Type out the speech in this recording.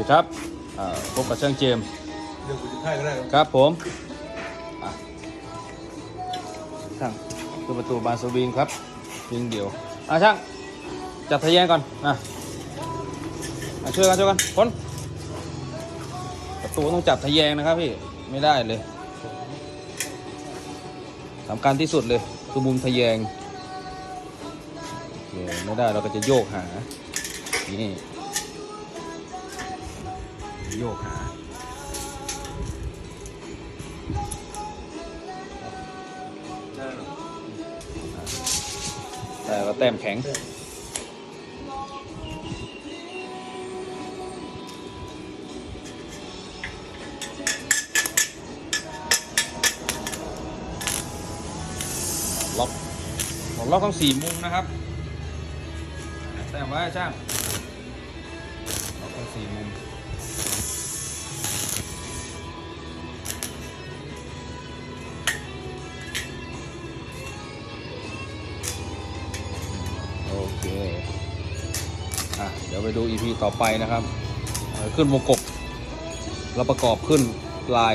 ดีครับอ่าพบกับช่างเจมส์เดี๋ยวกูจะถ่ายก็ได้ครับครับผมอะช่างคือประตูบานสวิงครับวิงเดียวอะช่างจัดทะแยงก่อนนะอะช่วยกันช่วยกันคนประตูต้องจับทะแยงนะครับพี่ไม่ได้เลยสำคัญที่สุดเลยคือมุมทะแยงโอเคไม่ได้เราก็จะโยกหานี่ โยกหาแต่ก็แต้มแข็งล็อกล็อกทั้งสี่มุมนะครับ แต้มไว้ช่างล็อกทั้งสี่มุม โอเค อะ เดี๋ยวไปดู EP ต่อไปนะครับ ขึ้นวงกบเราประกอบขึ้นลาย